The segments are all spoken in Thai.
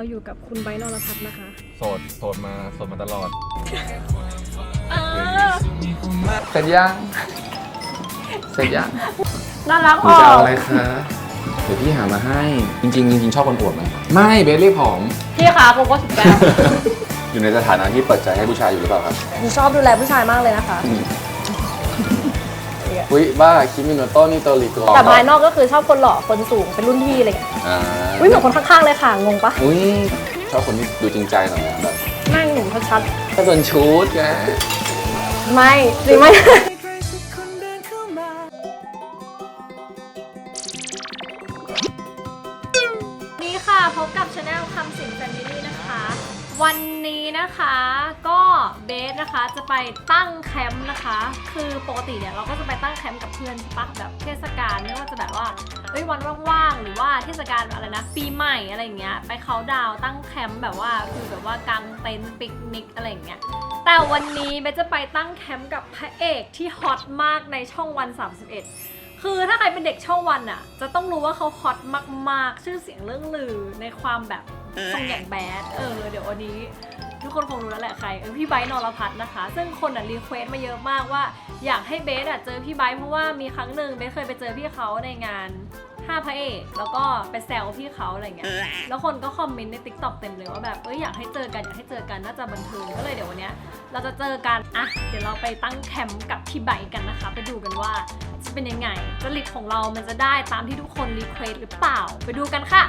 เราอยู่กับคุณไบร์ทนรพัฒน์นะคะ โสด โสดมา โสดมาตลอด เออ เสร็จยัง เสร็จยังน่ารักหนูอจะอเอากอะไรคะ เดี๋ยวพี่หามาให้ จริงๆจริงๆชอบคนอวดไหมไม่เบสเรียกผอม พี่คะผมก็สิบแก้วอยู่ในสถานะที่เปิดใจให้ผู้ชายอยู่หรือเปล่าครับ หนูชอบดูแลผู้ชายมากเลยนะคะ อุ้ยบ้าคิมิโนโต้นี่โตริโกแต่ภายนอกก็คือชอบคนหล่อคนสูงเป็นรุ่นพี่อะไรอย่างเงี้ยอ่าอุ้ยเหมือนคนข้างๆเลยค่ะงงปะอุ้ยชอบคนที่ดูจริงใจหน่อยนะแบบนั่งหนูชัดถ้าเป็นชุดไงๆไม่หรือไม่ นี้นะคะก็เบสนะคะจะไปตั้งแคมป์นะคะ คือปกติเนี่ยเราก็จะไปตั้งแคมป์กับเพื่อนใช่ปะแบบเทศกาลไม่ว่าจะแบบว่าเอ้ยวันว่างๆหรือว่าเทศกาลอะไรนะปีใหม่อะไรอย่างเงี้ยไปเขาดาวตั้งแคมป์แบบว่าคือแบบว่ากางเต็นท์ปิกนิกอะไรอย่างเงี้ยแต่วันนี้เบสจะไปตั้งแคมป์กับพระเอกที่ฮอตมากในช่องวัน 31คือถ้าใครเป็นเด็กช่องวันอะจะต้องรู้ว่าเขาฮอตมาก ๆ ชื่อเสียงเรื่องลือในความแบบทรงอย่างแบด เออ เดี๋ยววันนี้ ทุกคนคงรู้แล้วแหละใครเออพี่ไบร์ทนรพัฒน์นะคะ ซึ่งคนอะรีเควสต์มาเยอะมากว่า อยากให้เบสอะเจอพี่ไบร์ทเพราะว่ามีครั้งหนึ่งเบสเคยไปเจอพี่เขาในงานห้าพระเอกแล้วก็ไปแซวพี่เขาอะไรเงี้ยแล้วคนก็คอมเมนต์ใน t ิ k t o k เต็มเลยว่าแบบเอ้ยอยากให้เจอกันอยากให้เจอกันน่าจะบันเทิงก็เลยเดี๋ยววันเนี้ยเราจะเจอกันอะเดี๋ยวเราไปตั้งแคมป์กับพี่ไบค์กันนะคะ ไปดูกันว่าจะเป็นยังไงจริตของเรามันจะได้ตามที่ทุกคนรีเควสหรือเปล่า ไปดูกันค่ะ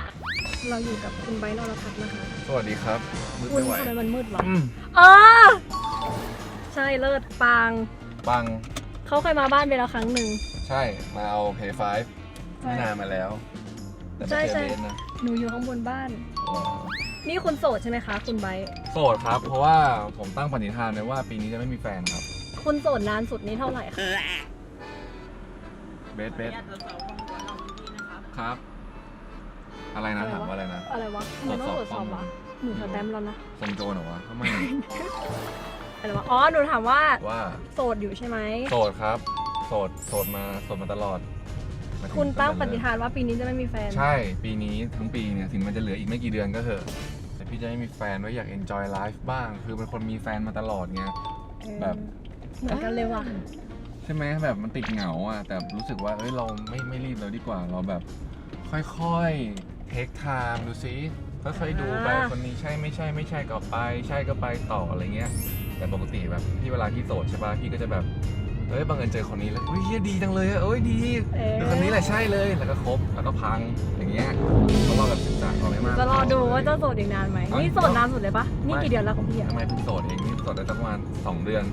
เราอยู่กับคุณไบค์นรพัฒน์นะคะสวัสดีครับมืดอุ้ยไม่ไหวทำไมมันมืดวะอืมเออ ใช่เลิศปาง ปัง เขาเคยมาบ้านไปแล้วครั้งหนึ่ง ใช่ มาเอา Play 5ไม่นานมาแล้ว แต่ใช่ไม่เจใช่อเบสนะหนูอยู่ข้างบนบ้าน อ๋อนี่คุณโสดใช่ไหมคะ คุณไบค์โสดครับ เพราะว่าผมตั้งปณิธานไว้ว่าปีนี้จะไม่มีแฟนครับ คุณโสดนานสุดนี้เท่าไหร่คะ เบสเบสครับ อะไรนะถามว่าอะไรนะ อะไรวะทำไมต้องตรวจสอบวะหนูสแตมป์แล้วนะทรงโจรเหรอวะทำไมอะไรวะอ๋อหนูถามว่าว่าโสดอยู่ใช่ไหมโสดครับ โสดโสดมาโสดมาตลอดหมายถึคุณตั้งปตั้ฏิฐานว่าปีนี้จะไม่มีแฟน ใช่ ปีนี้ทั้งปีเนี่ยถึงมันจะเหลืออีกไม่กี่เดือนก็เถอะ แต่พี่จะไม่มีแฟนไว้อยาก enjoy life บ้าง คือเป็นคนมีแฟนมาตลอดไงเออแบบเหมือนกันเลยว่ะใช่ไหมแบบมันติดเหงาอะแต่รู้สึกว่าเอ้ยเราไม่ไม่รีบเลยดีกว่าเราแบบ ค่อยๆ take time ดูซิค่อยๆดูไปอ่า คนนี้ใช่ไม่ใช่ไม่ใช่ก็ไป ใช่ก็ไปต่ออะไรเงี้ย แต่ปกติแบบพี่เวลาพี่โสดใช่ป่ะพี่ก็จะแบบเอ้ยบังเอิญเจอคนนี้แล้วเฮ้ยเหี้ยดีจังเลยอะเอ้ยดีเออ เดี๋ยวคนนี้แหละใช่เลยแล้วก็คบแล้วก็พังอย่างเงี้ยเพราะเราแบบศึกษาเขาไม่มาก จะรอดูว่าจะโสดอีกนานไหมนี่โสดนานสุดเลยปะนี่กี่เดือนแล้วของพี่อะทำไมเพิ่งโสดเองนี่โสดได้สักประมาณสองเดือน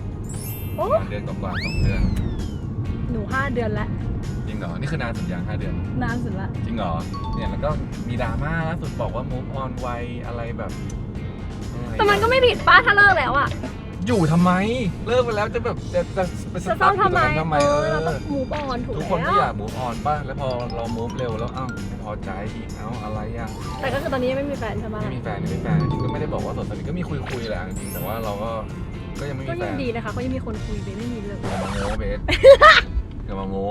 โอ้ประมาณเดือนกว่าๆสองเดือน หนูห้าเดือนแล้วจ ริงเหรอ นี่คือนานสุดอย่างห้าเดือน นานสุดละ จริงเหรอ เนี่ยแล้วก็มีดราม่าล่าสุดบอกว่า move on ไวอะไรแบบอะไรแต่มันก็ไม่ผิดป้าถ้าเลิกแล้วอะอยู่ทำไม เลิกไปแล้วจะแบบจะจะไปสจะตั๊ต้กองอยู่ทำไมตรงนั้นทำไมเอเออเราอต้องมูฟออนถูกทุกคนแล้ก็วอยาก move on ป่ะ แล้วพอเรา move เร็วแล้วอ้าวไม่พอใจอีกเอ้าอะไรอะ แต่ก็คือตอนนี้ยังไม่มีแฟนใช่ไหมไม่มีแฟนไม่มีแฟนจริงๆก็ไม่ได้บอกว่าโสดสนิทก็มีคุยคุยๆแหละจริงๆแต่ว่าเราก็ก็ยังไม่ก็มีแฟยังนดีนะคะเขายังมีคนคุยเบสไม่มีเลยอย่ามาโม้เบส อย่ามาโม้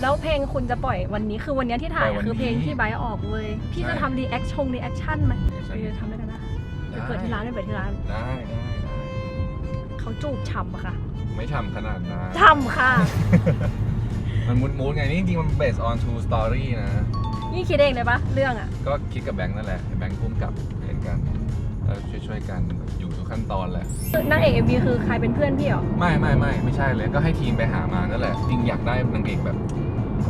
แล้วเพลงคุณจะปล่อยวันนี้คือวันนี้ที่ถ่ายปล่อยวันคือเพลงนี้ที่ไบร์ทออกเลย พี่ใช่จะทำรีแอคชงรีแอคชั่นไหมใช่เออทำได้กันนะไปเปิดที่ร้านไปเปิดที่ร้านได้ได้ได้เขาจูบฉ่ำอะค่ะไม่ทำขนาดนั้น ฉ่ำค่ะ มันมูดมูดไงนี่จริงๆมัน based on true story นะ นี่คิดเองเลยปะเรื่องอะก็คิดกับแบงค์นั่นแหละให้แบงค์พุ่มกับเล่นกันแล้วช่วยๆกันอยู่ทุก ขั้นตอนแหละ นางเอกเอ็มบีคือใครเป็นเพื่อนพี่เหรอ ไม่ไม่ไม่ไม่ใช่เลยก็ให้ทีมไปหามานั่นแหละจริงอยากได้นางเอกแบบ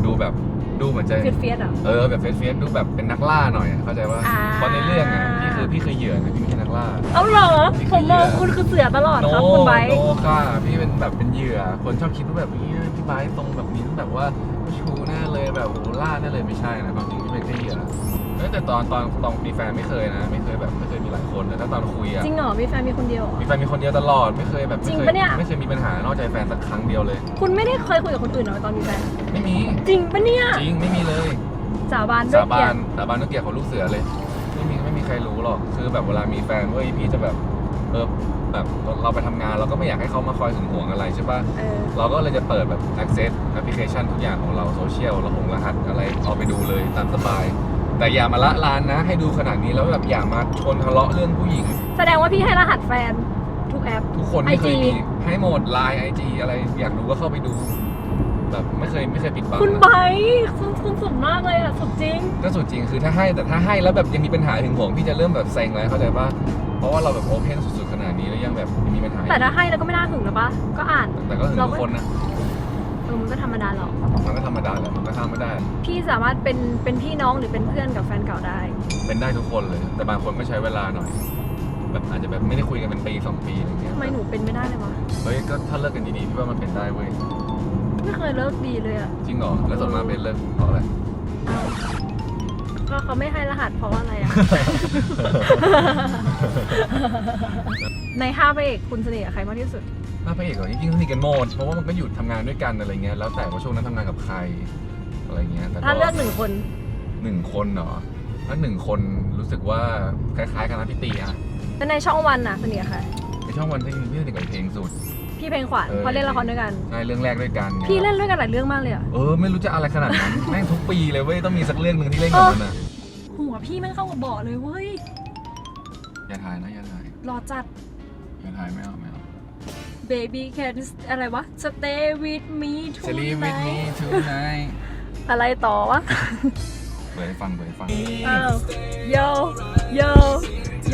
ดูแบบดูเหมือนจะเฟียสเฟียสอะเออแบบเฟสเฟสดูแบบเป็นนักล่าหน่อยอะเข้าใจว่าอ่า เพราะในเรื่องอะพี่คือพี่คือเหยื่อนะพี่ไม่ใช่นักล่า เอาเหรอนี่ผมมองคือเหยื่อคุณคือเสือตลอดโนครับคุณไบร์ท โนค่ะพี่เป็นแบบเป็นเหยื่อ คนชอบคิดว่าแบบเฮ้ยพี่ไบร์ทตรงแบบนี้แบบว่าชูแน่เลยแบบโอ้โหล่าแน่เลยไม่ใช่นะความจริงพี่เป็นแค่เหยื่อ เอ้ยแต่ตอนตอนตอนมีแฟนไม่เคยนะ ไม่เคยแบบไม่เคยมีหลายคนแต่ถ้าตอนคุยอะจริงเหรอมีแฟนมีคนเดียวเหรอ มีแฟนมีคนเดียวตลอดไม่เคยแบบไม่จริงเคยปะเนี่ย ไม่เคยมีปัญหานอกใจแฟนสักครั้งเดียวเลย คุณไม่ได้เคยคุยกับคนอื่นเหรอตอนมีแฟนไม่มี จริงปะเนี่ยจริงไม่มีเลย สาบานด้วยสาเกียบารนติสาบานด้วยเกียรติของลูกเสือเลย ไม่มีไม่มีใครรู้หรอกคือแบบเวลามีแฟนเว้ยพี่จะแบบเออแบบเราไปทำงานเราก็ไม่อยากให้เขามาคอยหึงหวงอะไรใช่ปะเออเราก็เลยจะเปิดแบบ access แอปพลิเคชันทุกอย่างของเราโซเชียลระหงรหัสอะไรเอาไปดูเลยตามสบาย แต่อย่ามาละลานนะ ให้ดูขนาดนี้แล้วแบบอย่ามาชนทะเลาะเรื่องผู้หญิง แสดงว่าพี่ให้รหัสแฟนทุกแอป ทุกคนไม่เคย IG มีให้หมดไลน์ไอจีอะไรอยากดูก็เข้าไปดู แบบไม่เคยไม่เคยปิดบังคุณนะไบร์ทคุณคุณสุดมากเลยอะ สุดจริง ก็สุดจริงคือถ้าให้แต่ถ้าให้แล้วแบบยังมีปัญหาถึงห่วงพี่จะเริ่มแบบเซ็งเลยเข้าใจปะเพราะว่าเราแบบโอเพนสุดๆขนาดนี้แล้วยังแบบยังมีปัญหาแต่ถ้าให้แล้วก็ไม่น่าถึงนะปะก็อ่าน แต่ก็ถึงทุกคนนะเออ มันก็ธรรมดาหรอก มันก็ธรรมดาแหละมันก็ห้ามไม่ได้ พี่สามารถเป็นเป็นพี่น้องหรือเป็นเพื่อนกับแฟนเก่าได้ เป็นได้ทุกคนเลย แต่บางคนก็ใช้เวลาหน่อย แบบอาจจะแบบไม่ได้คุยกันเป็นปีสองปีอะไรเงี้ยทำไมหนูเป็นไม่ได้เลยวะ เฮ้ย ก็ถ้าเลิกกันดีๆพี่ว่ามันเป็นได้เว้ย ไม่เคยเลิกดีเลยอะจริงเหรอ แล้วส่วนมากเป็นเลิกเพราะอะไร ก็เขาไม่ให้รหัสเพราะว่าอะไรอะในห้าพระเอกคุณสนิทกับใครมากที่สุด ถ้าพระเอกเหรอจริงๆสนิทกันหมดเพราะว่ามันก็หยุดทำงานด้วยกันอะไรเงี้ยแล้วแต่ว่าช่วงนั้นทำงานกับใครอะไรเงี้ยแต่ถ้าเลือกหนึ่งคนหนึ่งคนเหรอถ้าหนึ่งคนรู้สึกว่าคล้ายๆกันนะพี่ตีอะแล้วในช่องวันน่ะสนิทกับใครในช่องวันที่พี่สนิทกับเพลงสุด พี่เพลงขวัญเออ เพราะเล่นละครด้วยกัน ใช่เรื่องแรกด้วยกันไงพี่เล่นด้วยกันหลายเรื่องมากเลยอะเออไม่รู้จะอะไรขนาดนั้น แม่งทุกปีเลยเว้ยต้องมีสักเรื่องหนึ่งที่เล่นกับมันอะหัวพี่แม่งเข้ากับเบาะเลยเว้ยอย่าถ่ายนะอย่าถ่ายรอจัดอย่าถ่ายไม่เอาไม่เอา baby can อะไรวะ stay with me เซรีวิทมี tonight ทูไนอะไรต่อวะ เปิดให้ฟังเปิดให้ฟัง อ้าว yo yo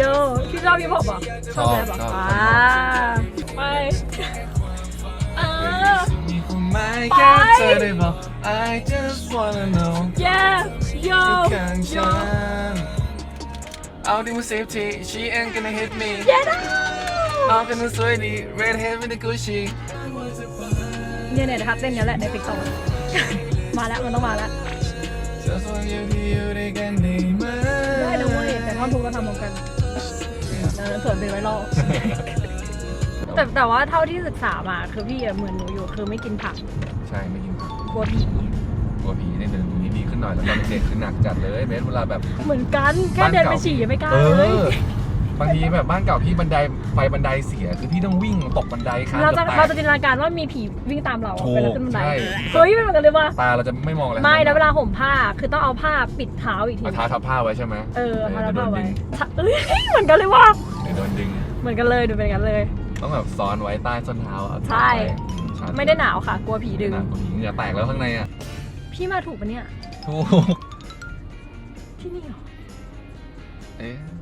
yo พี่ชอบพี่พอปอะชอบแรปะชอบ อ่าไปอ่า มีคุณไหมแค่เธอได้บอก I just wanna know yeah yo ทุกครั้งฉั yo นเอาที่มาเซฟที she ain't gonna hit me yeah น้องกันนู้นสวยดี red hair with the Gucci เนี่ยเนี่ยนะครับเต้นเนี้ยแหละในติ๊กต็อกมาแล้วมันต้องมาแล้ว just want you to you ด้วยกันได้ไหมได้นะเว้ยแต่ท่อนทุกเราทำพร้อมกันเออเผื่อเป็นไวรัลแต่แต่ว่าเท่าที่ศึกษามาคือพี่อะเหมือนหนูอยู่คือไม่กินผักใช่ไม่กินผักกลัวผีกลัวผีเนี่ยเดินตรงนี้ดีขึ้นหน่อยแล้วตอนเด็กๆคือหนักจัดเลยเบสเวลาแบบเหมือนกันแค่เดินไปฉี่ยังไม่กล้าเอเลยอ บางทีแบบบ้านเก่าพี่บันไดไฟบันไดเสียคือพี่ต้องวิ่งตกบันไดข้ามเราจะกือบแตกเราจะจินตนาการว่ามีผีวิ่งตามเราอะถูกเวลาขึ้นบันไดใช่เฮ้ยไม่เหมือนกันเลยว่ะตาเราจะไม่มองอะไรไม่แล้วเวลาห่มผ้าคือต้องเอาผ้าปิดเท้าอีกทีเอาเท้าทับผ้าไว้ใช่ไหมเออเอาเท้าดี๋ยวโดผ้านไว้ดึงเอ้ยเหมือนกันเลยว่ะเดี๋ยวโดนดึงเหมือนกันเลยดูเป็นกันเลย ต้องแบบซ้อนไว้ใต้ส้นเท้าเอาใช่อืมชาร์จไม่ได้หนาวค่ะ กลัวผีดึงหนาวกว่าผีเหงื่อแตกแล้วข้างในอะพี่มาถูกปะเนี่ย ถูกที่นี่เหรอ เอ๊ะถ้า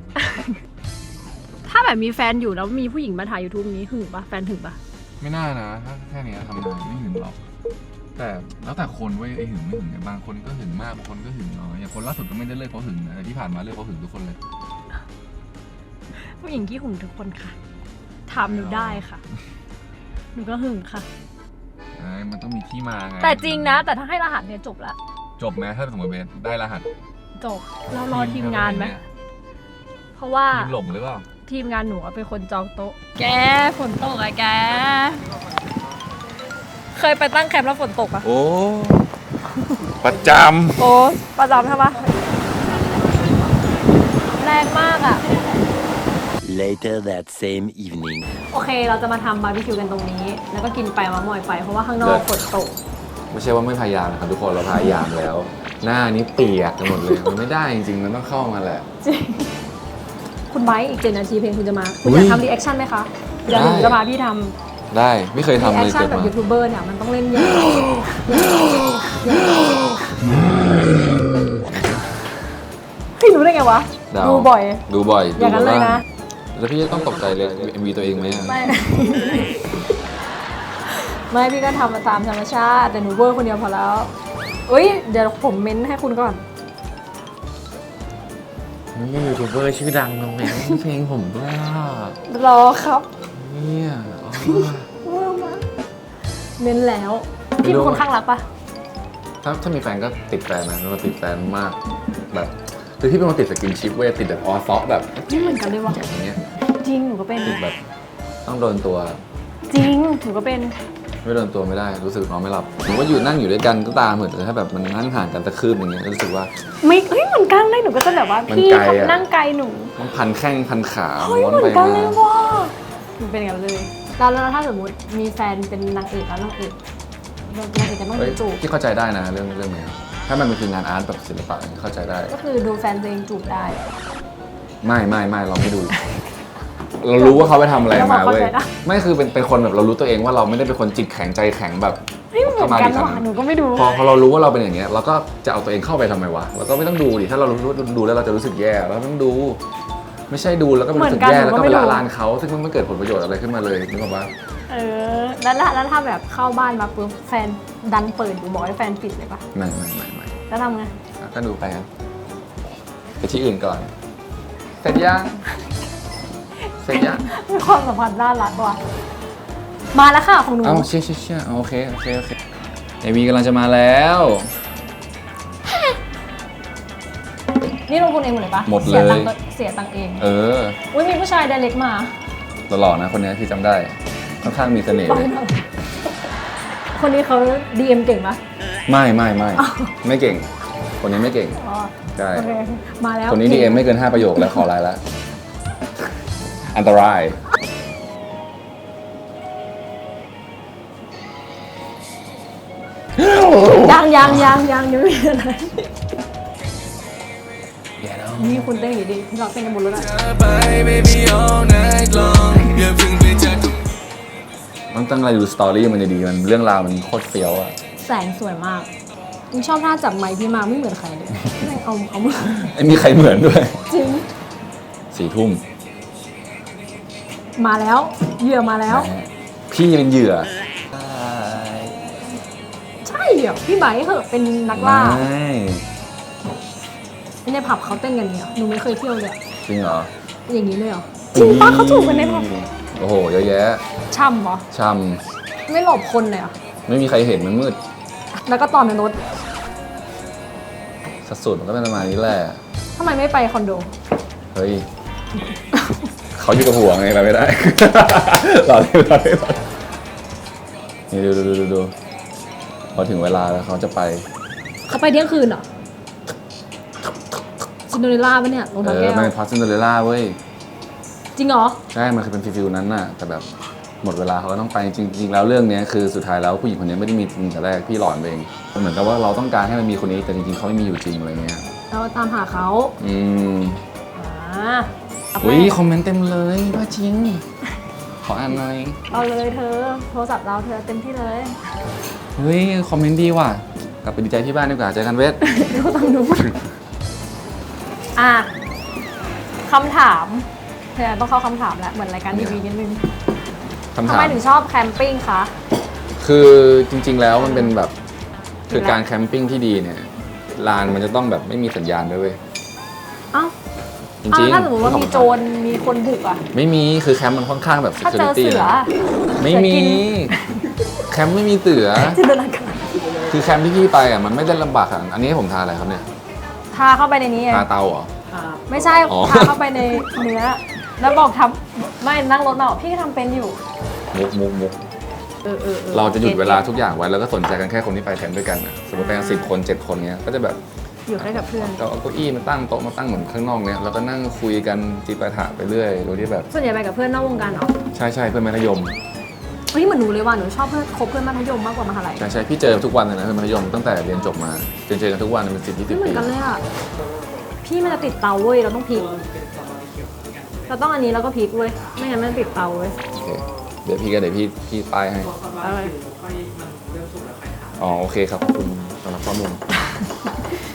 แบบมีแฟนอยู่แล้วมีผู้หญิงมาถ่ายยูทูบนี้หึงปะแฟนหึงปะไม่น่านะถ้าแค่เนี้ยทำงานไม่หึงหรอก แต่แล้วแต่คนเว้ยไอหึงไม่หึงเนี่ยบางคนก็หึงมากบางคนก็หึงน้อยอย่างคนล่าสุดก็ไม่ได้เลิกเพราะหึงนะแต่ที่ผ่านมาเลิกเพราะหึงทุกคนเลยผู้หญิงที่หึงทุกคนค่ะถามหนูได้ค่ะหนูก็หึงค่ะใช่มันต้องมีที่มาไงแต่จริงนะ แต่ถ้าให้รหัสเนี่ยจบละจบไหมถ้าสมมติเบสได้รหัสจบเรารอทีมงานไหมเพราะว่าทีมหลงหรือเปล่า ทีมงานหนูอะเป็นคนจองโต๊ะ แกฝนตกอะแก เคยไปตั้งแคมป์แล้วฝนตกอะโอ้ประจโอ้ประจำใช่ปะแรงมากอะ Later that same evening. โอเค เราจะมาทำบาร์บีคิวกันตรงนี้ แล้วก็กินไปมามอยไปเพราะว่าข้างนอกฝนตก ไม่ใช่ว่าไม่พยายามนะครับทุกคนเราพยายามแล้ว หน้านี้เปียกกันหมดเลยมันไม่ได้จริงๆมันต้องเข้ามาแหละ จริง คุณไบร์ทอีกเจ็ดนาทีเพลงคุณจะมา คุณอุ๊อยยากทำรีแอคชั่นไหมคะเดี๋ยวหนูได้ จะพาพี่ทได้ ไม่เคยำทำรีแอเลคยชั่นเกิดแบบมา ยูทูบเบอร์เนี่ยมันต้องเล่นยาวพี่รู้ได้ไงวะเดาดูบ่อย ดูบ่อยอย่างนั้นเลยนะแล้วพี่จะต้องตกใจเลย MV ตัวเองไหมอะไม่ ไม่พี่ก็ทำมาตามธรรมชาติแต่หนูเวอร์คนเดียวพอแล้วอุ้ย เดี๋ยวผมเม้นให้คุณก่อน นี่ยูทูบเบอร์ชื่อดังมาแหมเพลงผมด้วยอะรอครับเนี่ยอ๋อเวอร์มากเม้นแล้วพี่เป็นคนข้างรักปะถ้าถ้ามีแฟนก็ติดแฟนนะเราติดแฟนมากแบบคือพี่เป็นคนติดสกินชิปเว้ยติดแบบออซอฟแบบไม่เหมือนกันเลยวะอย่างเงี้ยจริงหนูก็เป็นติดแบบต้องโดนตัว จริงหนูก็เป็น ไม่โดนตัวไม่ได้รู้สึกนอนไม่หลับผมว่าอยู่นั่งอยู่ด้วยกันก็ตามเหมือนแต่ถ้าแบบมันนั่งห่างกันตะคืบอย่างเงี้ยรู้สึกว่า ไม่เฮ้ยเหมือนกันเลยหนูก็จะแบบว่ามันพี่ไกลเขาอะ นั่งไกลหนูต้องพันแข้งพันขาเฮ้ยม้วนเหมืไปอนกันมาเลยว่ะหนูเป็นอย่างนั้นเลยแล้วแล้วถ้าสมมติมีแฟนเป็นนางเอกแล้วนางเอกนางเอกจะต้องเฮ้มียจูบพี่เข้าใจได้นะเรื่องเรื่องเนี้ยถถ้ามันเป็นคืองานอาร์ตแบบศิลปะเข้าใจได้ ก็คือดูแฟนตัวเองจูบได้ ไม่ไม่ไม่เราไม่ดู เรารู้ว่าเขาไปทำอะไรมาเว้ย เราบอกเข้าใจนะ ไม่คือเป็นเป็นคนแบบเรารู้ตัวเองว่าเราไม่ได้เป็นคนจิตแข็งใจแข็งแบบนี่เหมือนกันเข้ามาดิว่ะหนูก็ไม่ดู พอพอเรารู้ว่าเราเป็นอย่างเงี้ยเราก็จะเอาตัวเองเข้าไปทำไมวะเราก็ไม่ต้องดูดิถ้าเรารู้ว่าดูแล้วเราจะรู้สึกแย่เราไม่ต้องดู ไม่ใช่ดูแล้วก็รู้สึกแย่เหมืแล้อนกันวก็ไปหนูก็ไม่ละดูลานเขาซึ่งมันไม่เกิดผลประโยชน์อะไรขึ้นมาเลยนึกออกปะเออ แล้วถ้าแล้วถ้าแบบเข้าบ้านมาปุ๊บแฟนดันเปิดอยู่บอกให้แฟนปิดเลยปะไม่ไม่ไม่ไม่แล้วทำไง อะก็ดูไปครับไปที่อื่นก่อนเสร็จยัง เสร็จยังมีความสัมพันธ์น่ารักว่ะมาแล้วค่ะของหนู เอาเชี่ยเชี่ยเชี่ยเอาโอเคโอเคโอเคเอวีกำลังจะมาแล้วนี่ลงทุนเองหมดเลยปะหมดเลย สีตังค์ตัวเสียตังค์เอง เอออุ้ยมีผู้ชายไดเรกมาหล่อๆนะคนนี้ที่จำได้ค่อนข้างมีเสน่ห์เลยคนนี้เขา DM เก่งปะไม่ไม่ไม่ไม่เก่ง คนนี้ไม่เก่งอ๋อใช่โอเคมาแล้วคนนี้ดีเอ็มไม่เกิน 5 ประโยคแล้วขอไลน์แล้ว อันตราย ยังยังยังยังยังไม่มีอะไรนี่คุณเต้นอย่างนี้ดีเราเต้นกันหมดแล้วนะไป baby all night long อย่าเพิ่งไปจากตรงต้องตั้งอะไรดูสตอรี่มันจะดีมันเรื่องราวมันโคตรเฟี้ยวอะแสงสวยมากมึงชอบท่าจับไม้พี่มาไม่เหมือนใครเลยแม่งเอาเอามือไอ้มีใครเหมือนด้วย จริงสี่ทุ่ม มาแล้ว เหยื่อมาแล้ว พี่เป็นเหยื่อใช่เหรอพี่ไบร์ทเหอะเป็นนักล่าไม่ในผับเขาเต้นกันเนี่ยหนูไม่เคยเที่ยวเลยอะจริงเหรอ อย่างนี้เลยเหรอจริงปะเขาถูกกันในผับโอ้โหเยอะแยะช่ำเหรอช่ไม่หลบคนเลยเหรอำไม่มีใครเห็นมันมืด แล้วก็ตอนในรถสัดส่วนมันก็เป็นประมาณนี้แหละทำไมไม่ไปคอนโด เฮ้ย เขาอยู่กับหัวไงไปไม่ได้รอเล่นรอเล่นรอเล่นนี่ดูดูดูดูดูพอถึงเวลาแล้วเขาจะไป เขาไปเที่ยงคืนเหรอซินโดเรลล่าปะเนี่ยรองเอเท้าอแก้วมันเป็นพอสซินเดอเรลล่าเว้ย จริงเหรอ ใช่ มันคือเป็นฟิลๆนั้นน่ะ แต่แบบหมดเวลาเขาก็ต้องไป จริงๆ แล้วเรื่องเนี้ยคือสุดท้ายแล้วผู้หญิงคนนี้ไม่ได้มีจริงแต่แรกพี่หลอนไปเอง เหมือนกับว่าเราต้องการให้มันมีคนนี้แต่จริงๆเขาไม่มีอยู่จริงอะไรเงี้ย เราตามหาเขาอืมอ่าเอาไปอุ้ยคอมเมนต์เต็มเลยว่าจริง ขออ่านหน่อย เอาเลยเธอ โทรศัพท์เราเธอเต็มที่เลย เฮ้ย คอมเมนต์ดีว่ะ กลับไปดีใจที่บ้านดีกว่าเจอกันเวทเดี๋ยวต้องดูอะคำถามเธอต้องเข้าคำถามแล้วเหมือนรายการทีวีนิดนึงคำทำถาไมม ถึงชอบแคมปิ้งคะ คือจริง ๆ แล้วมันเป็นแบบ คือการแคมปิ้งที่ดีเนี่ยลานมันจะต้องแบบไม่มีสัญญาณด้วยเว้ย เอ้า จริงเอ้าๆถ้าสมมติว่ามีโจรมีคนบุกอะ ไม่มีคือแคมป์มันค่อนข้างแบบ ถ้าเจอ security เสือ นะไม่มี แคมป์ไม่มีเสือ จินตนาการคือแคมป์ที่พี่ไปอะมันไม่ได้ลำบากอะอันนี้ให้ผมทาอะไรครับเนี่ยทาเข้าไปในนี้ไงทาเตาเหรอ ไม่ใช่อ๋อ ทาเข้าไปในเนื้อ แล้วบอกทำไม่นั่งรถมาบอกพี่ก็ทำเป็นอยู่ มุกมุกมุกเออเออออเราจะหยุดเวลาทุกอย่างไว้แล้วก็สนใจกันแค่คนที่ไปแคมป์ด้วยกันอะสมมติไปกันสิบคนเจ็ดคนเนี้ยก็จะแบบ อยู่แค่กับเพื่อน เราเอาเก้าอี้มาตั้งโต๊ะมาตั้งเหมือนข้างนอกเนี้ยแล้วก็นั่งคุยกันจิปาถะไปเรื่อยโดยที่แบบส่วนใหญ่ไปกับเพื่อนนอกวงการเหรอใช่ใช่เพื่อนมัธยมเฮ้ยเหมือนหนูเลยว่ะหนูชอบเพื่อนคบเพื่อนมัธยมมากกว่ามหาลัยใช่ใช่พี่เจอทุกวันเลยนะเพื่อนมัธยมตั้งแต่เรียนจบมาจนเจอกันทุกวันเป็นสิบยี่สิไม่บเหมือปีนกันเลยอะพี่มันจะติดเตาเว้ยเราต้องพลิกเราต้องอันนี้แล้วก็พลิกเว้ยไม่งั้นมันติดเตาเว้ยโอเคเดี๋ยวพี่ก็เดี๋ยวพี่พี่ป้ายให้อะไรอ๋อโอเคครับขอบคุณสำหรับข้อมูล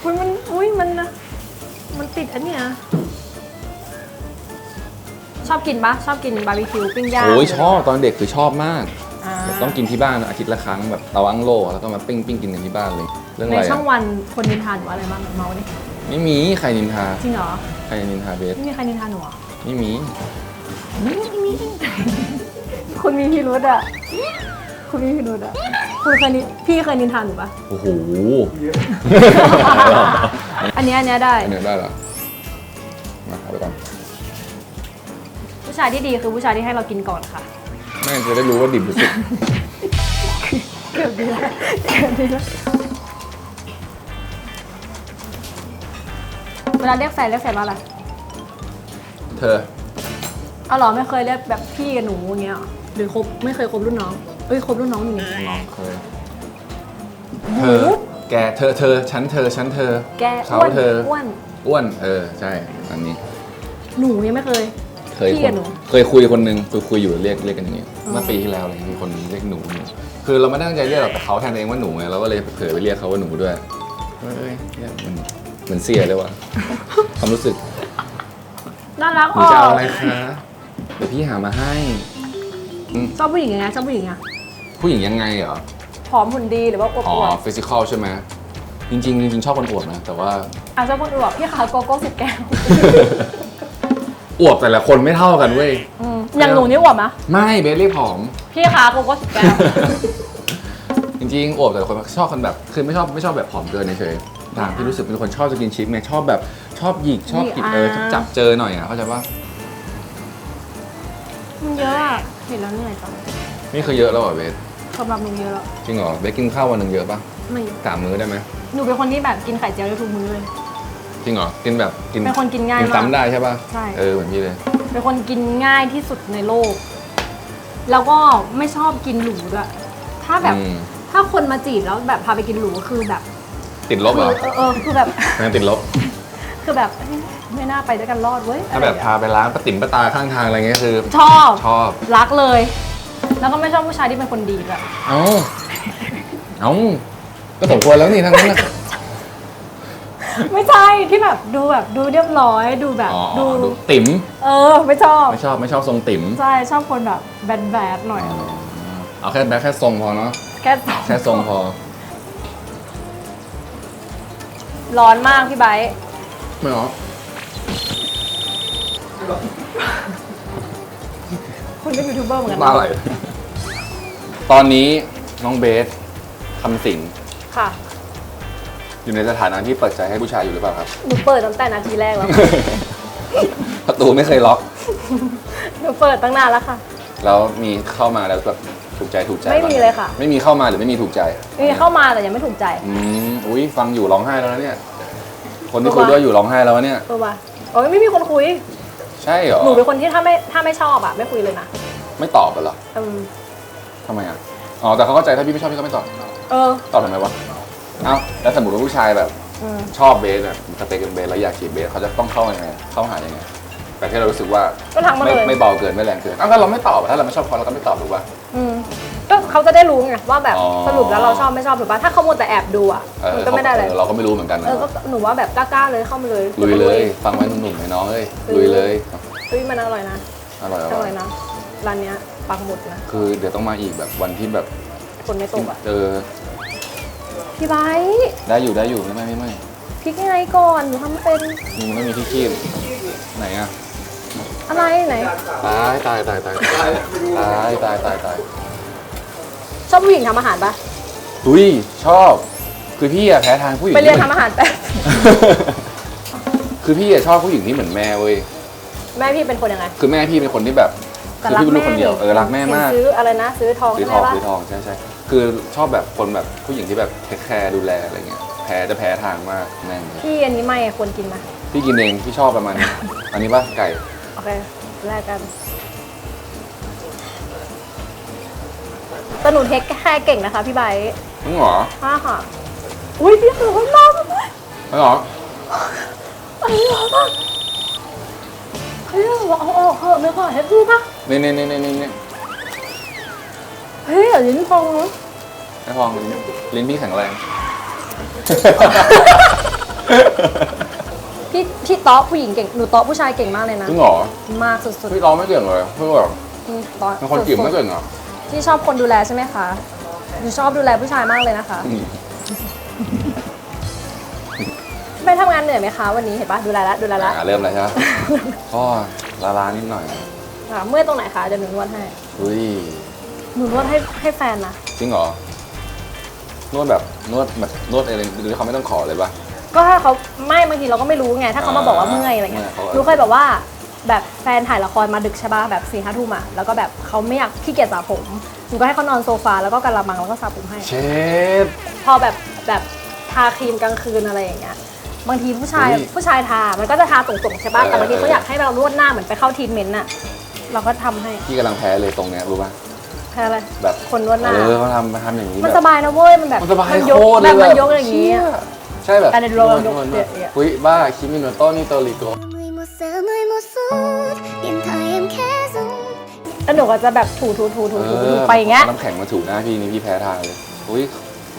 มันมันอุ้ยมันนะมันติดอันเนี้ยชอบกินปะชอบกินบาร์บีคิวปิ้งย่างโอ้ยชอบตอนเด็กคือชอบมากอ่าแบบต้องกินที่บ้านอาทิตย์ละครั้งแบบเตาอั้งโลแล้วก็มาปิ้งปิ้งกินกันที่บ้านเลย เรื่องในอะไรช่องอะวันคนนินทานหรือว่าอะไรบ้างเมาส์ดิไม่มีใครนินทาจริงเหรอใครนินทาเบสไม่มีใครนินทานหนูเหรอไม่มีคุณมีพิรุธอะคุณมีพิรุธอะ คุณเคยนิพี่เคยนินทานหนูปะโอ้โหอันเนี้ยอันเนี้ยได้ อันนี้ได้เหรอมาเอาไปก่อนผู้ชายที่ดีคือผู้ชายที่ให้เรากินก่อนค่ะแม่งจะได้รู้ว่าดิบหรือสุกเกือบดีแล้วเกือบดีแล้วเวลาเรียกแฟนเรียกแฟนว่าอะไรเธอ เอาเหรอไม่เคยเรียกแบบพี่กับหนูอย่างเงี้ยเหรอหรือคบไม่เคยคบรุ่นน้อง เอ้ยคบรุ่นน้องอยู่นี่น้องเคยหเธนูอแกเธอเธอฉันเธอฉันเธอ แกเขาอ้วนเธออ้วนอ้วนเออใช่อันนี้ หนูยังไม่เคย เคยพี่คกับนหนู เคยคุยคนหนึ่งคุยคุยอยู่เรียกเรียกกันอย่างนี้เมื่อปีที่แล้วเลยมีคนเรียกหนูหนูคือเราไม่ได้ตั้งใจเรียกหรอกแต่เขาแทนตัวเองว่าหนูไงเราก็เลยเผลอไปเรียกเขาว่าหนูด้วยเฮ้ยเรียกมันเหมือนเสียเลยว่ะความรู้สึกน่ารักหนูจะเอาอะไรคะเดี๋ยวพี่หามาให้ชอบผู้หญิงยังไงชอบผู้หญิงอะ ผู้หญิงยังไงเหรอ ผอมหุ่นดีหรือว่าอวบอ๋ออวบฟิสิกอลใช่ไหมจริงๆจริงๆชอบคนอวบนะ แต่ว่าอะชอบคนอวบพี่ขาวโกโก้สิบแก้วอวบแต่ละคนไม่เท่ากันเว้ย อืมอย่างหนูนี่อวบนะไม่เบสเรียกผอม พี่ขาวโกโก้สิบแก้ว จริงๆอวบแต่ละคนชอบคนแบบคือไม่ชอบไม่ชอบแบบผอมเกินเฉยๆต่างที่รู้สึกเป็นคนชอบจะกินชิปไงชอบแบบชอบหยิกชอบกินเอออ่าจับเจอหน่อยอะเข้าใจปะมันเยอะอะเห็นแล้วเหนื่อยจังนี่คือเยอะแล้วเหรอเบส สำหรับหนูเยอะแล้วจริงเหรอเบสกินข้าววันหนึ่งเยอะปะไม่เยอะสามมื้อได้ไหมหนูเป็นคนที่แบบกินไข่เจียวได้ทุกมื้อเลย จริงเหรอกินแบบกินเป็นคนกินง่ายกินมาก ซ้ำได้ใช่ปะใช่ เออเหมือนพี่เลย เป็นคนกินง่ายที่สุดในโลก แล้วก็ไม่ชอบกินหรูด้วย ถ้าแบบ อืม ถ้าคนมาจีบแล้วแบบพาไปกินหรูคือแบบติดลบคืเหรอเออเออคือแบบแม่งติดลบ คือแบบเอ้ยไม่น่าไปด้วยกันรอดเว้ยถ้าแบบอะไรพาไปร้านป้าติ๋มป้าตาข้างทางอะไรเงี้ยคือชอบ ชอบ รักเลย แล้วก็ไม่ชอบผู้ชายที่เป็นคนดีแบบเอ้าเอ้าก็สมควรแล้วนี่ทั้งนั้นนะ ไม่ใช่ที่แบบดูแบบดูเรียบร้อยดูแบบอ๋อดู ดูติ๋มเออ ไม่ชอบ ไม่ชอบไม่ชอบทรงติ๋มใช่ชอบคนแบบแบดแบดๆหน่อย เอาแค่แบ็คแค่ทรงพอเนาะแค่แค่ทรงพอ ร้อนมากพี่ไบร์ทไม่หรอคุณเป็นยูทูบเบอร์เหมือนกันบ้าอะไร ตอนนี้น้องเบสคำสิงค่ะ อยู่ในสถานะที่เปิดใจให้ผู้ชายอยู่หรือเปล่าครับ หนูเปิดตั้งแต่นาทีแรกแล้ว ประตูไม่เคยล็อก หนูเปิดตั้งนานแล้วค่ะ แล้วมีเข้ามาแล้วแบบถูกใจถูกใจไม่มีบ้างหเลยค่ะ ไม่มีเข้ามาหรือไม่มีถูกใจมีเข้ามาแต่ยังไม่ถูกใจ อืมอุ้ยฟังอยู่ร้องไห้แล้วนะเนี่ย คนที่ตัวคุยด้วยอยู่ร้องไห้แล้วเนี่ย ตัววะโอ้ยไม่มีคนคุย ใช่เหรอหนูเป็นคนที่ถ้าไม่ถ้าไม่ชอบอะไม่คุยเลยนะไม่ตอบเหรอ อืม ทำไมอะ อ๋อ แต่เขาเข้าใจถ้าพี่ไม่ชอบพี่ก็ไม่ตอบ เออ ตอบทำไมวะ เอ้า แล้วสมมติว่าผู้ชายแบบ อืม ชอบเบสอะสเปคเป็นเบสแล้วอยากจีบเบสเขาจะต้องเข้ายังไงเข้าหายังไงแต่ที่เรารู้สึกว่าก็ทักมาไม่เลยไม่เบาเกินไม่แรงเกินอ้าวก็เราไม่ตอบอะถ้าเราไม่ชอบเขาเราก็ไม่ตอบถูกป่ะ อืมก็เขาจะได้รู้ไงว่าแบบอ๋อ สรุปแล้วเราชอบไม่ชอบหรือเปล่าถ้าเขามัวแต่แอบดูอะเออมันก็ไม่ได้เลยออเราก็ไม่รู้เหมือนกันนะเออก็หนูว่าแบบกล้าๆเลยเข้ามาเลยลุยเลย ฟังไว้หนุ่มๆไอ้น้องเอ้ยลุยเลย เฮ้ยมันอร่อยนะอร่อยออร่ร่ออยยนะร้านเนี้ย ปักหมุดนะ คือเดี๋ยวต้องมาอีกแบบวันที่แบบคนไม่ตกอะเออพี่ไบร์ทได้อยู่ได้อยู่ไม่ไม่ไม่ไม่พริกยังไงก่อนหนูทำไม่เป็นมีมันไม่มีที่คีบไหนอะอะไรไหน ตายตายตายตายตายตายตายตายตายชอบผู้หญิงทำอาหารปะอุ้ยชอบ คือพี่อะแพ้ทางผู้หญิงไปเรียนที่ทำอาหารแป๊บคือพี่อะชอบผู้หญิงที่เหมือนแม่เว้ย แม่พี่เป็นคนยังไง คือแม่พี่เป็นคนที่แบบ แต่คือรักพี่เป็นลูกแม่คนเดียวเออรักแม่มาก เห็นซื้ออะไรนะ ซื้อทองซื้อใช่ทไหมองวะซื้อทองใช่ใช่คือชอบแบบคนแบบผู้หญิงที่แบบเทคแคร์ดูแลอะไรเงี้ยแพ้จะแพ้ทางมากแม่งเลยพี่อันนี้ไม่ควรกินไหมพี่กินเองพี่ชอบประมาณนี้อันนี้ป่ะไก่โอเคแลกกันแต่หนูเทคแค่เก่งนะคะพี่ไบร์ทมึงเหรอค่ะค่ะอุ้ยพี่หนูคนมากเลยมึงเหรออันนี้เหรอปะเฮ้ยเอาออกเถอะไม่ก่อนให้ดูปะ นี่นี่นี่นี่นี่นี่เฮ้ยอย่าลิ้นพองนะไอ้พองลิ้นพี่แข็งแรง พี่พี่ต๊อกผู้หญิงเก่งหนูต๊อกผู้ชายเก่งมากเลยนะจริงเหรอมากสุดพี่ร้องไม่เก่งเลยเพื่อแบบๆอืมต๊อกเป็นคนจีบไม่เก่งเหรอที่ชอบคนดูแลใช่ไหมคะหนูชอบดูแลผู้ชายมากเลยนะคะ อืมไปทำงานเหนื่อยไหมคะวันนี้เห็นปะดูแลละดูแลละ อ่าเริ่มแล้วใช่ไหม ก็ลาลานิดหน่อย อะเมื่อยตรงไหนคะเดี๋ยวหนูนวดให้อุ้ยหนูนวดให้ให้แฟนนะจริงเหรอนวดแบบนวดแบบนวดเองโดยที่เขาไม่ต้องขอเลยปะ ก็ถ้าเขาไม่บางทีเราก็ไม่รู้ไงถ้าเขามาบอกว่าเมื่อยอะไรเงี้ยเมื่อยเขาหนูเคยแบบว่าแบบแฟนถ่ายละครมาดึกใช่ปะแบบสี่ห้าทุ่มอะแล้วก็แบบเขาไม่อยากขี้เกียจสระผมหนูก็ให้เขานอนโซฟาแล้วก็กระมังแล้วก็สระผมให้เชฟพอแบบแบบทาครีมกลางคืนอะไรอย่างเงี้ยบางทีผู้ชายอุ๊ยผู้ชายทา มันก็จะทาตรงๆใช่ปะเออแต่บางทีเออเขาอยากให้เรานวดหน้าเหมือนไปเข้าทรีทเมนต์น่ะ เราก็ทำให้ พี่กำลังแพ้เลยตรงเนี้ยรู้ปะแพ้อะไรแบบ คนนวดหน้า เออเขาทำมาทำอย่างนี้มันแบบ สบายนะเว้ย มันแบบมันสบายยกโคตรแบเลยบแบมันบยกอย่างนี้ เชี่อะใช่แบบการเดินรวมนวดนวดยกเนี่ยอุ้ยบ้าคิมิโนโต้นี่โตริโก Người một giờ người một phút Điện thoại em khẽ rung แล้วหนูก็จะแบบถูถูถูถูเอถูอถูไปอย่างเงี้ย น้ำแข็งมาถูหน้าพี่นี่พี่แพ้ทางเลยอุ้ย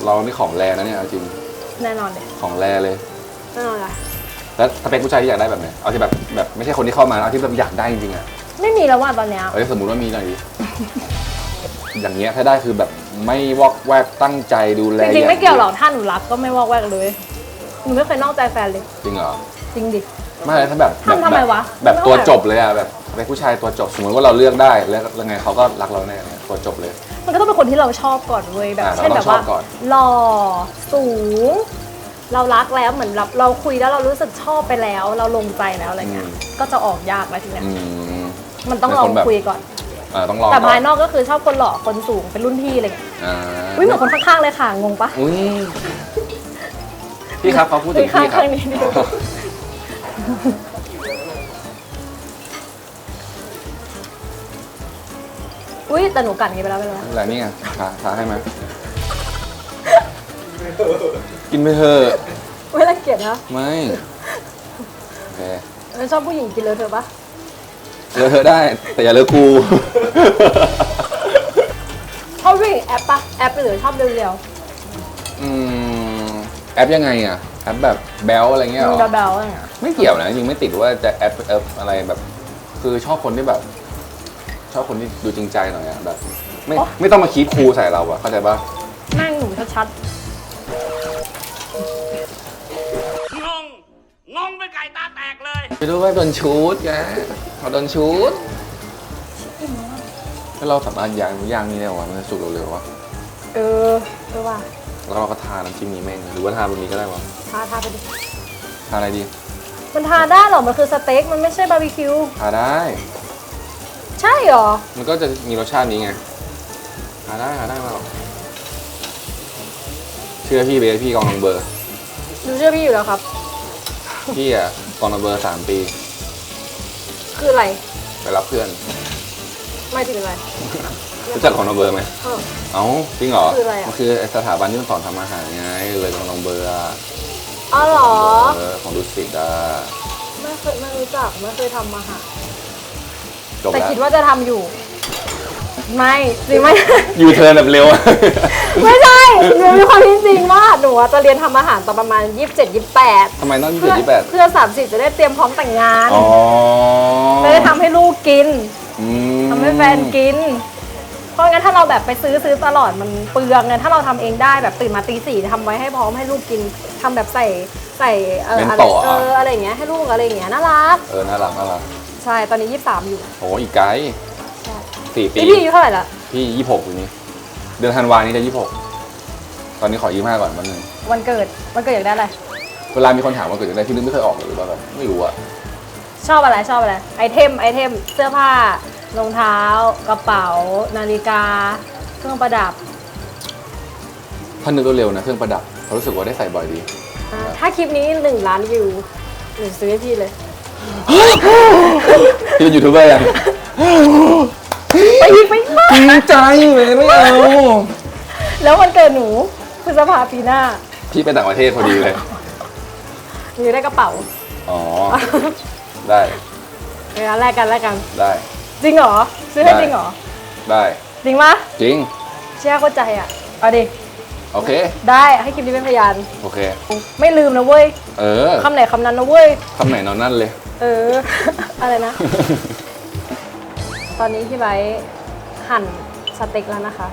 เรานี่ของแรนะเนี่ยเอาจริงแน่นอนเลยของแรเลย แน่นอนละแล้วสเปคผู้ชายที่อยากได้แบบไหนเอาที่แบบแบบไม่ใช่คนที่เข้ามานะเอาที่แบบอยากได้จริงๆอะ ไม่มีแล้วว่าตอนเนี้ย เอ้ยสมมติว่ามีหน่อยดิ อย่างเงี้ยถ้าได้คือแบบไม่วอกแวกตั้งใจดูแลจริงๆอาไม่เกี่ยวหรอกถ้าหนูรักก็ไม่วอกแวกเลย หนูไม่เคยนอกใจแฟนเลย จริงเหรอ จริงดิ ไม่ถ้าแบบทำทำไมวะแบบไม่ตัวไหวจบเลยอะแบบเป็นผู้ชายตัวจบ สมมติว่าเราเลือกได้แล้วยังไงเขาก็รักเราแน่เนี่ยตัวจบเลย มันก็ต้องเป็นคนที่เราชอบก่อนเว้ยแบบ อ่าเช่นเราแบต้อบงว่าชอบก่อน หล่อสูง เรารักแล้วเหมือนเราเราคุยแล้วเรารู้สึกชอบไปแล้ว เราลงใจแล้วอะไรเงี้ยก็จะออกยากแล้วทีเนี้ยอืม มันต้องลองเป็นคนแบบคุยก่อนเออต้องลองแต่ภายก่นอกก็คือชอบคนหล่อคนสูงเป็นรุ่นพี่อะไรเงี้ยอ่าอุ้ยเหมือนคนข้างๆเลยค่ะงงปะอุ้ยพี่ครับเขาพูดถึงข้างพี่ครับข้างนี้ดิอุ้ยแต่หนูกัดอย่างงี้ไปแล้วไปแล้วอะไรนี่ไงทาทาให้ไหมกินไปเถอะไม่รังเกียจนะไม่โอเค แล้วชอบผู้หญิงกินเลยเถอะปะ เลอะเทอะได้ แต่อย่าเลอะกู ชอบผู้หญิงแอปปะแอปหรือชอบเรียวอืมแอปยังไงอะ แอปแบบแบลอะไรๆเงี้ยเหรมึงอเบาๆอะไรเงี้ยไม่เกี่ยวนะจริงๆไม่ติดว่าจะแอปแอปอะไรแบบ คือชอบคนที่แบบ ชอบคนที่ดูจริงใจหน่อยอะแบบ ไม่ไม่ต้องมาคีบคูลใส่เราอะเข้าใจปะแม่งหนูชัดงง งงเป็นไก่ตาแตกเลย ไปดูว่าโดนชูดไงเขาโดนชูดแล้วเราสามารถย่างย่างนี่ได้หรอวะมันจะสุกเร็วๆวะๆเออเออว่ะแล้วเราก็ทาน้ำจิ้มนี้แม่งหรือว่าทาบะหมี่ก็ได้วะทาทาไปดิทาอะไรดี มันทาได้เหรอ มันคือสเต็ก มันไม่ใช่บาร์บีคิว ทาได้ ใช่เหรอ มันก็จะมีรสชาตินี้ไง ทาได้ทาได้มาหรอกเชื่อพี่เบสพี่กองนังเบอร์หนูเชื่อพี่อยู่แล้วครับ พี่อะ กองนังเบอร์สามปี คืออะไรไปรับเพื่อนไม่ถึงอะไรรู้จักกองนังเบอร์ไหมเออ เอ้าจริงเหรอคืออะไรอะ มันคือไอ้สถาบันที่มันสอนทำอาหารไงเลยกองนังเบอร์อะอ๋อเหรอ เออของดุสิตอะไม่เคยไม่รู้จักไม่เคยทำมาหาจบแต่แล้วคิดว่าจะทำอยู่ ไม่จริงไหมยูเทิร์นแบบเร็วอะไม่ใช่หนูมีความจริงว่าหนูอะจะเรียนทำอาหารตอนประมาณ 27 28ทำไมต้องยี่เพื่สิอบยี่แปดเพื่อ30 จะได้เตรียมพร้อมแต่งงานอ๋อไม่ได้ทำให้ลูกกินอืมทำให้แฟนกิน เพราะงั้นถ้าเราแบบไปซื้อซื้อตลอดมันเปลืองไงถ้าเราทำเองได้แบบตื่นมาตีสี่ทำไว้ให้พร้อมให้ลูกกินทำแบบใส่ใส่เอออะไรเอออะไรอย่างเงี้ยให้ลูกอะไรอย่างเงี้ยน่ารัก เออน่ารักน่ารักใช่ตอนนี้ 23 อยู่ โอ้อีกไกล สี่ปีพี่พี่อายุเท่าไหร่ละพี่ยี่หกอยู่นี้ เดือนธันวานี้จะยี่หกตอนนี้ขอยี่ห้าก่อนวันหนึ่งวันเกิดวันเกิดอยากได้อะไรเวลามีคนถามว่าเกิดอะไรพี่นึกไม่เคยออกเลยหรือว่าแบบไม่รู้อะชอบอะไรชอบอะไรไอเทมไอเทมเสื้อผ้ารองเท้ากระเป๋า นาฬิกา เครื่องประดับถ้านึกเร็วๆนะเครื่องประดับเขารู้สึกว่าได้ใส่บ่อยดี อ่าถ้าคลิปนี้หนึ่งล้านวิวหนูซื้อให้พี่เลย พี่เป็นยูทูบเบอร์ยัง ไปยิงไปมากจริงใจเลยไม่เอา แล้ววันเกิดหนูพฤษภาปีหน้าพี่ไปต่างประเทศพอดีเลย หนูได้กระเป๋าอ๋อ ได้เวลาแลกกันแลกกัน ได้จริงเหรอซื้อให้ได้จริงเหรอได้จริงปะจริงเชื่อเข้าใจอะเอาดิโอเค ได้ให้คลิปนี้เป็นพยานโอเค ไม่ลืมนะเว้ยเออคำไหนคำนั้นนะเว้ยคำไหนนอนนั่นเลย เออ อะไรนะ ตอนนี้พี่ไบร์ท หั่นสเต็กแล้วนะคะ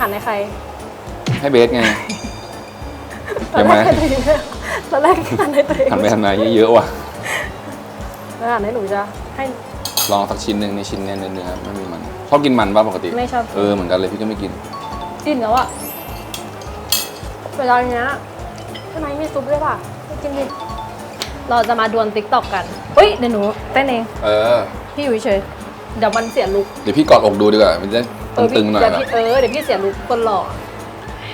หั่นให้ใครให้เบสไงตอนแรกให้ตัวเองตอนแรกหั่นให้ตัวเองหันไปทำนายเยอะๆว่ะแล้วหั่นให้หนูจะให้ลองสักชิ้นหนึ่งในชิ้นเนี้ยเนื้อๆไม่มีมันชอบกินมันป่ะปกติไม่ชอบเออเหมือนกันเลยพี่ก็ไม่กินกินแล้วอะเวลาเนี้ยทำไมไม่ซุปด้วยป่ะไม่กินดิเราจะมาดวลติ๊กต็อกกันอุ้ยเดี๋ยวหนูเต้นเอง เออ พี่อยู่เฉยๆ เดี๋ยวมันเสียลุกเดี๋ยวพี่กอดอกดูดีกว่า มันจะเออตึพี่งๆหน่อยเดี๋ยวนะพี่เออเดี๋ยวพี่เสียลุกคนหล่อ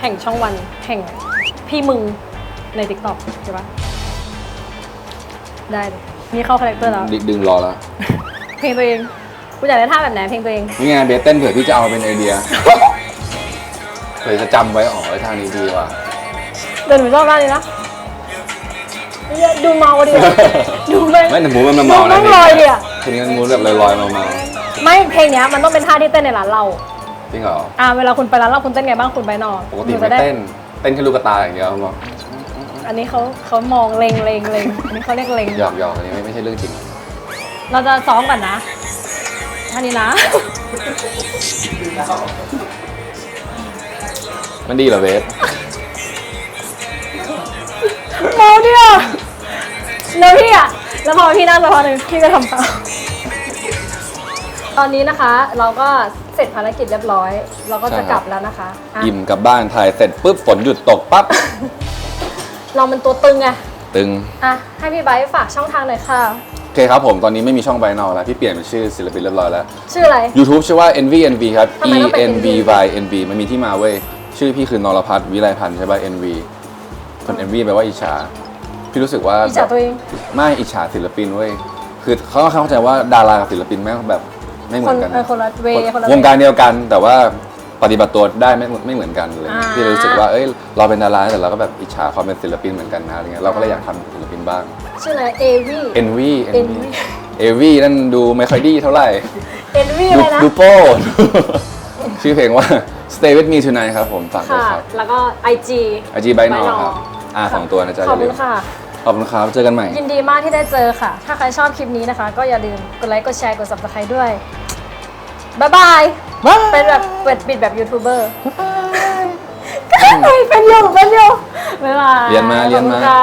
แห่งช่องวันแห่งพี่มึงในติ๊กต็อกใช่ปะได้เลยนี่เข้าคาแรคเตอร์แล้ว ดึงดึงรอแล้วเพลงตัวเองคุณอยากได้ท่าแบบไหนเพลงตัวเอง นี่ไงเบสเต้นเผื่อพี่จะเอาเป็นไอเดียเผื่อจะจำไว้อ๋อไอ้ทางนี้ดีว่ะ เดินหนูชอบมากเลยนะเนี่ยดูเมาดิ ดูไม่ไม่แต่หมูมันมาเมาดูนะ ต้องลอยดิอะ ทีนี้มันมูแบบลอยๆเมาไม่เพลงเนี้ยมันต้องเป็นท่าที่เต้นในร้านเราๆจริงเหรอ อ่าเวลาคุณไปร้านเราคุณเต้นไงบ้างคุณไปนอนปกติหนูไม่จะด้เต้น เต้นแค่ลูกกระตายอย่างเดียวบอกอันนี้เขาเขามองเลงเลงเลงอันนี้เขาเรียกเลงหยอกหยอกอันนี้ไม่ไม่ใช่เรื่องจริง เราจะซ้อมก่อนนะท่านี้นะ มันดีเหรอเบสเมาดิอะแล้วพี่อะแล้วพอพี่นั่งสักพักหนึ่งพี่ก็ทำตาม ตอนนี้นะคะเราก็เสร็จภารกิจเรียบร้อย เราก็จะใช่ครับกลับแล้วนะคะอะอิ่มกลับบ้านถ่ายเสร็จปุ๊บฝนหยุดตกปั๊บ เรามันตัวตึงไงตึง อะให้พี่ไบร์ทฝากช่องทางหน่อยค่ะ โอเคครับผมตอนนี้ไม่มีช่องไบนอลแล้ว พี่เปลี่ยนเป็นชื่อศิลปินเรียบร้อยแล้ว ชื่ออะไร YouTube ชื่อว่า NV NV ครับ ทำไม E ต้องเป็น N V Y N V มันมีที่มาเว้ย ชื่อพี่คือนรพัฒน์วิไลพันธ์ใช่ป่ะ NV คน NV แปลว่าอิจฉา พี่รู้สึกว่าอิจฉาตัวเอง ไม่อิจฉาศิลปินเว้ย คือเขาเข้าใจว่าดารากับศิลปินแม่งแบบ ไม่เหมืคอนนกันเออคนละเวคนละวงการเดียวกัน แต่ว่าปฏิบัติตัวได้ไม่ไม่เหมือนกันเลยอ่าพี่เลยรู้สึกว่าเอ้ยเราเป็นดาราแต่เราก็แบบอิจฉาความเป็นศิลปินเหมือนกันนะอะไรเงี้ยเราก็เลยอยากทำศิลปินบ้างชื่ออะไรเอวี NV NV เอวีนั่นดูไม่ค่อยดีเท่าไหร่เอวีดูอะไรนะดูโป้ชื่อเพลงว่า Stay with me tonight ครับผมฝากด้วยค่ะครับ แล้วก็ IG ไอจีใบหนอครับอ่าสองตัวนะจ๊ะขอบอย่าลืคุณมค่ะ ขอบคุณครับเจอกันใหม่ ยินดีมากที่ได้เจอค่ะ ถ้าใครชอบคลิปนี้นะคะ ก็อย่าลืมกดไลค์ กดแชร์ กด subscribe ด้วย บ๊ายบาย เป็นแบบเปิดปิดแบบยูทูบเบอร์เป็นอยู่เป็นอยู่บ๊ายบายเรียนมาเรียนมา ขอบคุณค่ะ